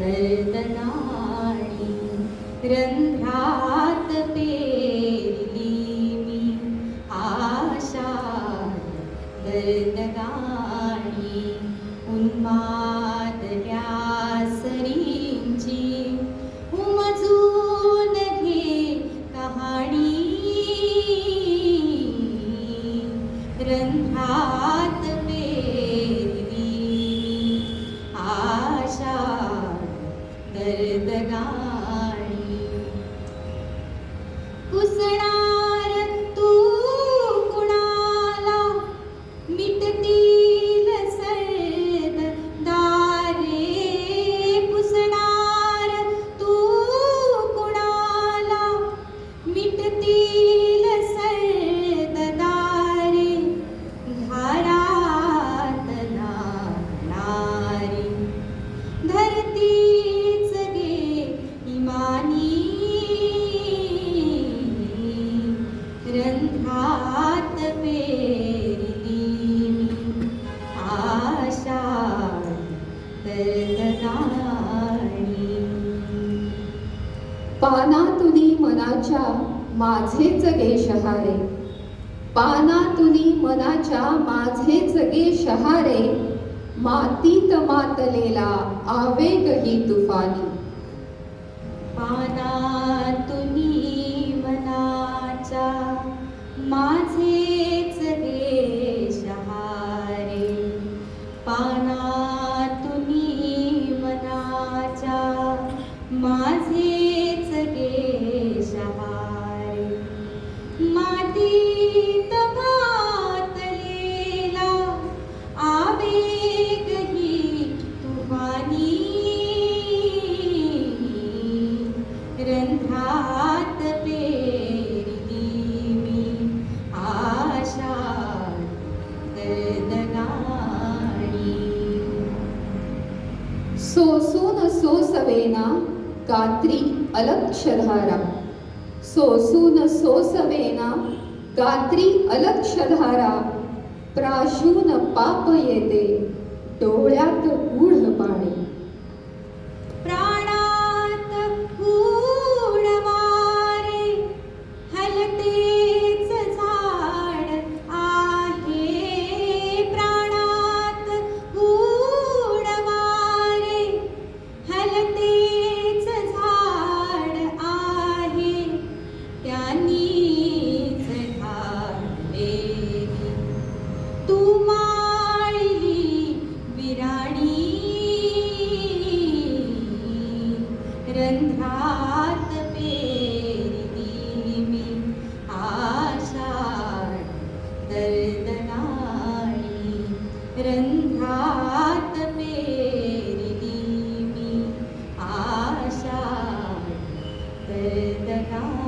दर्दनाणि रन्ध्रात् पे 啊。पानातुनी मनाच्या माझेच गे शहारे पानातुनी मनाच्या माझेच गे शहारे मातीत मातलेला आवेग ही तुफानी. पानातुनी मनाच्या माझेच गे शहारे पाना सोसून सोसवेना गात्री अलक्षधारा. सोसून सोसवेना गात्री अलक्षधारा. प्राशून पाप येते. बात मेरी धीमी आशा दर्दना